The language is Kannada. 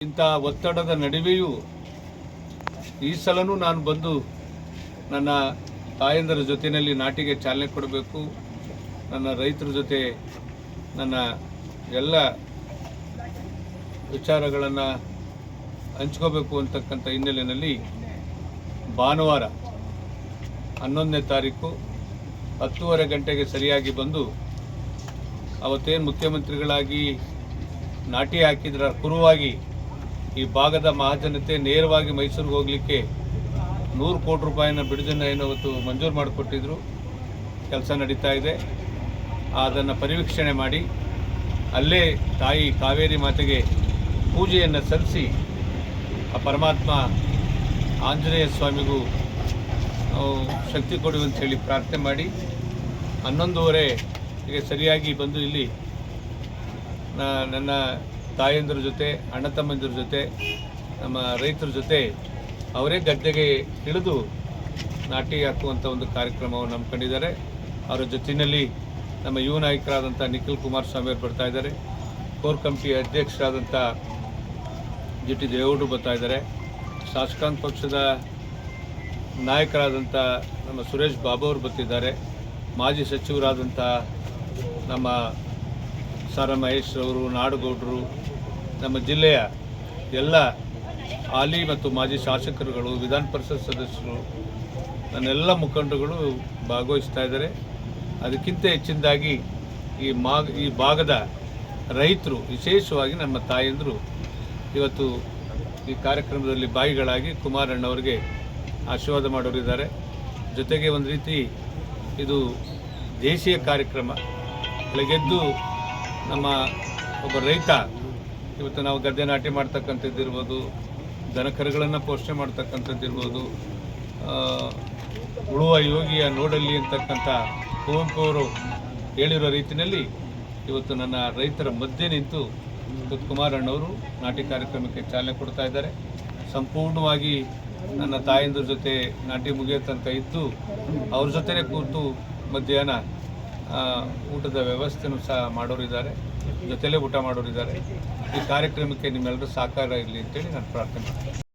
ಇಂಥ ಒತ್ತಡದ ನಡುವೆಯೂ ಈ ಸಲನೂ ನಾನು ಬಂದು ನನ್ನ ತಾಯಂದರ ಜೊತೆಯಲ್ಲಿ ನಾಟಿಗೆ ಚಾಲನೆ ಕೊಡಬೇಕು. ನನ್ನ ರೈತರ ಜೊತೆ ನನ್ನ ಎಲ್ಲ ವಿಚಾರಗಳನ್ನು ಹಂಚ್ಕೋಬೇಕು ಅಂತಕ್ಕಂಥ ಹಿನ್ನೆಲೆಯಲ್ಲಿ ಭಾನುವಾರ ಹನ್ನೊಂದನೇ ತಾರೀಕು ಹತ್ತೂವರೆ ಗಂಟೆಗೆ ಸರಿಯಾಗಿ ಬಂದು ಅವತ್ತೇನು ಮುಖ್ಯಮಂತ್ರಿಗಳಾಗಿ ನಾಟಿ ಹಾಕಿದ್ರ ಕುರುವಾಗಿ ಈ ಭಾಗದ ಮಹಾಜನತೆ ನೇರವಾಗಿ ಮೈಸೂರಿಗೆ ಹೋಗಲಿಕ್ಕೆ ನೂರು ಕೋಟಿ ರೂಪಾಯಿನ ಬಿಡುಗಡೆನ ಏನು ಅವತ್ತು ಮಂಜೂರು ಮಾಡಿಕೊಟ್ಟಿದ್ರು. ಕೆಲಸ ನಡೀತಾ ಇದೆ. ಅದನ್ನು ಪರಿವೀಕ್ಷಣೆ ಮಾಡಿ, ಅಲ್ಲೇ ತಾಯಿ ಕಾವೇರಿ ಮಾತೆಗೆ ಪೂಜೆಯನ್ನು ಸಲ್ಲಿಸಿ ಆ ಪರಮಾತ್ಮ ಆಂಜನೇಯ ಸ್ವಾಮಿಗೂ ಶಕ್ತಿ ಕೊಡು ಅಂತ ಹೇಳಿ ಪ್ರಾರ್ಥನೆ ಮಾಡಿ. ಹನ್ನೊಂದುವರೆಗೆ ಸರಿಯಾಗಿ ಬಂದು ಇಲ್ಲಿ ನನ್ನ ತಾಯಂದಿರ ಜೊತೆ, ಅಣ್ಣ ತಮ್ಮಂದಿರ ಜೊತೆ, ನಮ್ಮ ರೈತರ ಜೊತೆ ಅವರೇ ಗದ್ದೆಗೆ ಇಳಿದು ನಾಟಿ ಹಾಕುವಂಥ ಒಂದು ಕಾರ್ಯಕ್ರಮವನ್ನು ಹಮ್ಮಿಕೊಂಡಿದ್ದಾರೆ. ಅವರ ಜೊತೆಯಲ್ಲಿ ನಮ್ಮ ಯುವ ನಾಯಕರಾದಂಥ ನಿಖಿಲ್ ಕುಮಾರಸ್ವಾಮಿ ಅವರು ಬರ್ತಾ ಇದ್ದಾರೆ. ಕೋರ್ ಕಮಿಟಿ ಅಧ್ಯಕ್ಷರಾದಂಥ ಜಿ ಟಿ ದೇವೇಗೌಡರು ಬರ್ತಾ ಇದ್ದಾರೆ. ಶಾಸಕಾಂಗ ಪಕ್ಷದ ನಾಯಕರಾದಂಥ ನಮ್ಮ ಸುರೇಶ್ ಬಾಬು ಅವರು ಬರ್ತಿದ್ದಾರೆ. ಮಾಜಿ ಸಚಿವರಾದಂಥ ನಮ್ಮ ಸಾರ ಮಹೇಶ್ ಅವರು, ನಾಡಗೌಡರು ನಮ್ಮ ಜಿಲ್ಲೆಯ ಎಲ್ಲ ಹಾಲಿ ಮತ್ತು ಮಾಜಿ ಶಾಸಕರುಗಳು, ವಿಧಾನ ಪರಿಷತ್ ಸದಸ್ಯರು, ನನ್ನೆಲ್ಲ ಮುಖಂಡರುಗಳು ಭಾಗವಹಿಸ್ತಾ ಇದ್ದಾರೆ. ಅದಕ್ಕಿಂತ ಹೆಚ್ಚಿನದಾಗಿ ಈ ಮಾ ಈ ಭಾಗದ ರೈತರು, ವಿಶೇಷವಾಗಿ ನಮ್ಮ ತಾಯಂದರು, ಇವತ್ತು ಈ ಕಾರ್ಯಕ್ರಮದಲ್ಲಿ ಬಾಯಿಗಳಾಗಿ ಕುಮಾರಣ್ಣವರಿಗೆ ಆಶೀರ್ವಾದ ಮಾಡೋರಿದ್ದಾರೆ ಜೊತೆಗೆ ಒಂದು ರೀತಿ ಇದು ದೇಶೀಯ ಕಾರ್ಯಕ್ರಮ. ಬೆಳಗ್ಗೆದ್ದು ನಮ್ಮ ಒಬ್ಬ ರೈತ ಇವತ್ತು ನಾವು ಗದ್ದೆ ನಾಟಿ ಮಾಡ್ತಕ್ಕಂಥದ್ದು ಇರ್ಬೋದು ದನಕರುಗಳನ್ನು ಪೋಷಣೆ ಮಾಡ್ತಕ್ಕಂಥದ್ದು ಇರ್ಬೋದು ಉಳುವ ಯೋಗಿಯ ನೋಡಲ್ಲಿ ಅಂತಕ್ಕಂಥ ಕುವೆಂಪು ಅವರು ಹೇಳಿರೋ ರೀತಿಯಲ್ಲಿ ಇವತ್ತು ನನ್ನ ರೈತರ ಮಧ್ಯೆ ನಿಂತು ಕುಮಾರಣ್ಣವರು ನಾಟಿ ಕಾರ್ಯಕ್ರಮಕ್ಕೆ ಚಾಲನೆ ಕೊಡ್ತಾ ಇದ್ದಾರೆ. ಸಂಪೂರ್ಣವಾಗಿ ನನ್ನ ತಾಯಂದ್ರ ಜೊತೆ ನಾಟಿ ಮುಗಿಯೋ ಇದ್ದು ಅವ್ರ ಜೊತೆನೇ ಕೂತು ಮಧ್ಯಾಹ್ನ ಊಟದ ವ್ಯವಸ್ಥೆನೂ ಸಹ ಮಾಡೋರಿದ್ದಾರೆ. ಜೊತೆಲೇ ಊಟ ಮಾಡೋರಿದ್ದಾರೆ. ಈ ಕಾರ್ಯಕ್ರಮಕ್ಕೆ ನಿಮ್ಮೆಲ್ಲರೂ ಸಹಕಾರ ಇರಲಿ ಅಂತೇಳಿ ನಾನು ಪ್ರಾರ್ಥನೆ ಮಾಡ್ತೀನಿ.